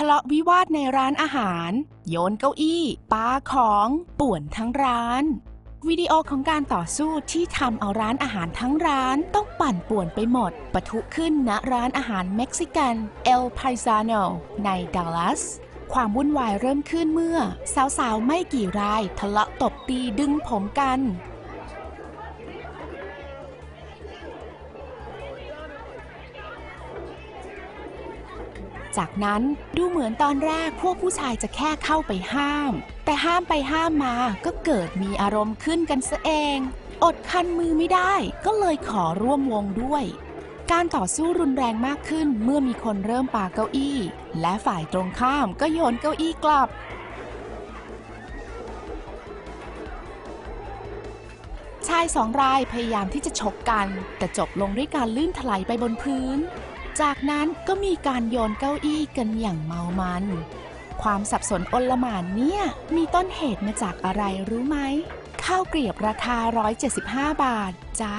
ทะเลาะวิวาทในร้านอาหาร โยนเก้าอี้ปาของป่วนทั้งร้าน วิดีโอของการต่อสู้ที่ทำเอาร้านอาหารทั้งร้านต้องปั่นป่วนไปหมด ปะทุขึ้นณร้านอาหารเม็กซิกันเอลไพซานโนในดัลลัสความวุ่นวายเริ่มขึ้นเมื่อ สาวๆ ไม่กี่ราย ทะเลาะตบตีดึงผมกัน จากนั้นดูเหมือนตอนแรกพวกผู้ชายจะแค่เข้าไปห้าม แต่ห้ามไปห้ามมาก็เกิดมีอารมณ์ขึ้นกันซะเอง อดคันมือไม่ได้ก็เลยขอร่วมวงด้วย การต่อสู้รุนแรงมากขึ้นเมื่อมีคนเริ่มปาเก้าอี้ และฝ่ายตรงข้ามก็โยนเก้าอี้กลับชายสองรายพยายามที่จะฉกกัน แต่จบลงด้วยการลื่นถลายไปบนพื้น จากนั้นก็มีการโยนเก้าอี้กันอย่างเมามัน ความสับสนอนลหม่านเนี่ย มีต้นเหตุมาจากอะไรรู้ไหม ข้าวเกรียบราคา 175 บาท จ้า